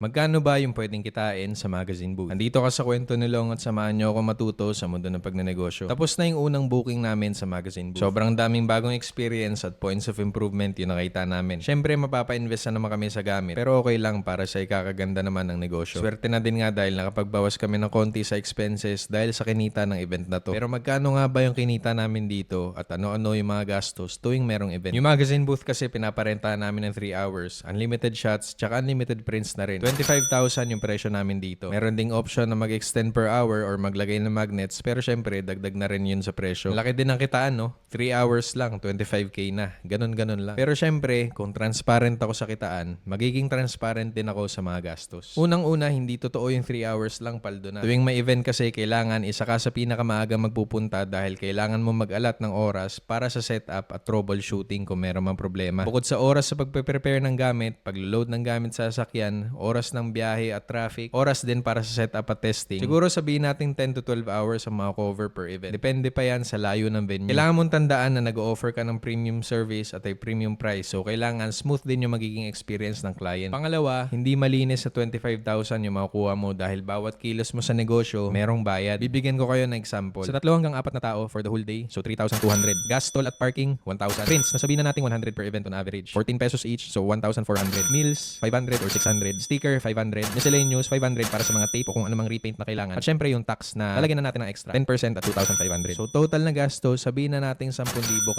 Magkano ba yung pwedeng kitain sa magazine booth? Andito ka sa kwento ni Long at samahan niyo ako matuto sa mundo ng pagnenegosyo. Tapos na yung unang booking namin sa magazine booth. Sobrang daming bagong experience at points of improvement yung nakita namin. Siyempre, mapapa-invest na naman kami sa gamit. Pero okay lang para sa ikakaganda naman ng negosyo. Swerte na din nga dahil nakapagbawas kami ng konti sa expenses dahil sa kinita ng event na to. Pero magkano nga ba yung kinita namin dito at ano-ano yung mga gastos tuwing merong event? Yung magazine booth kasi pinaparenta namin ng 3 hours, unlimited shots, tsaka unlimited prints na rin. 25,000 yung presyo namin dito. Meron ding option na mag-extend per hour or maglagay ng magnets pero syempre dagdag na rin yun sa presyo. Laki din ang kitaan no? 3 hours lang, 25k na. Ganon-ganon lang. Pero syempre, kung transparent ako sa kitaan, magiging transparent din ako sa mga gastos. Unang-una, hindi totoo yung 3 hours lang paldo na. Tuwing may event kasi, kailangan isa ka sa pinakamaaga magpupunta dahil kailangan mo mag-alat ng oras para sa setup at troubleshooting kung meron mang problema. Bukod sa oras sa pagpe-prepare ng gamit, paglo-load ng gamit sa sasakyan, oras ng biyahe at traffic, oras din para sa setup at testing. Siguro sabihin natin 10 to 12 hours ang mga cover per event. Depende pa yan sa layo ng venue. Kailangan mong tandaan na nag-offer ka ng premium service at ay premium price. So, kailangan smooth din yung magiging experience ng client. Pangalawa, hindi malinis sa 25,000 yung makukuha mo dahil bawat kilos mo sa negosyo, merong bayad. Bibigyan ko kayo ng example. Sa tatlo hanggang apat na tao for the whole day, so 3,200. Gas, toll at parking, 1,000. Prints, nasabihin na natin 100 per event on average. 14 pesos each, so 1,400. Meals, 500 or 600. Sticker, 500. Miscellaneous, 500 para sa mga tape o kung anumang repaint na kailangan. At syempre yung tax na lalagyan na natin ng extra. 10% at 2,500. So total na gastos, sabihin na natin 10,000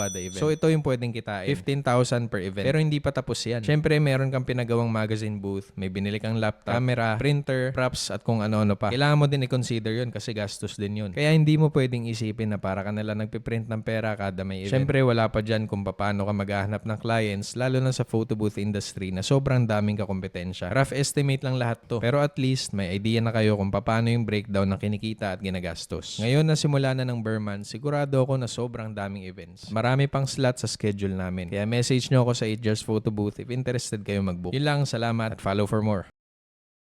kada event. So ito yung pwedeng kitain. 15,000 per event. Pero hindi pa tapos yan. Syempre meron kang pinagawang magazine booth, may binili kang laptop, camera, printer, props at kung ano-ano pa. Kailangan mo din i-consider yun kasi gastos din yun. Kaya hindi mo pwedeng isipin na para ka nalang nagpiprint ng pera kada may event. Syempre wala pa dyan kung paano ka maghahanap ng clients lalo na sa photo booth industry na sobrang daming kakompetensya. Rough estimate lang lahat to. Pero at least may idea na kayo kung paano yung breakdown ng kinikita at ginagastos. Ngayon na simula na ng Berman, sigurado ako na sobrang daming events. Marami pang slot sa schedule namin. Kaya message nyo ako sa 8 Photo Booth if interested kayo mag-book. Yun lang, salamat at follow for more.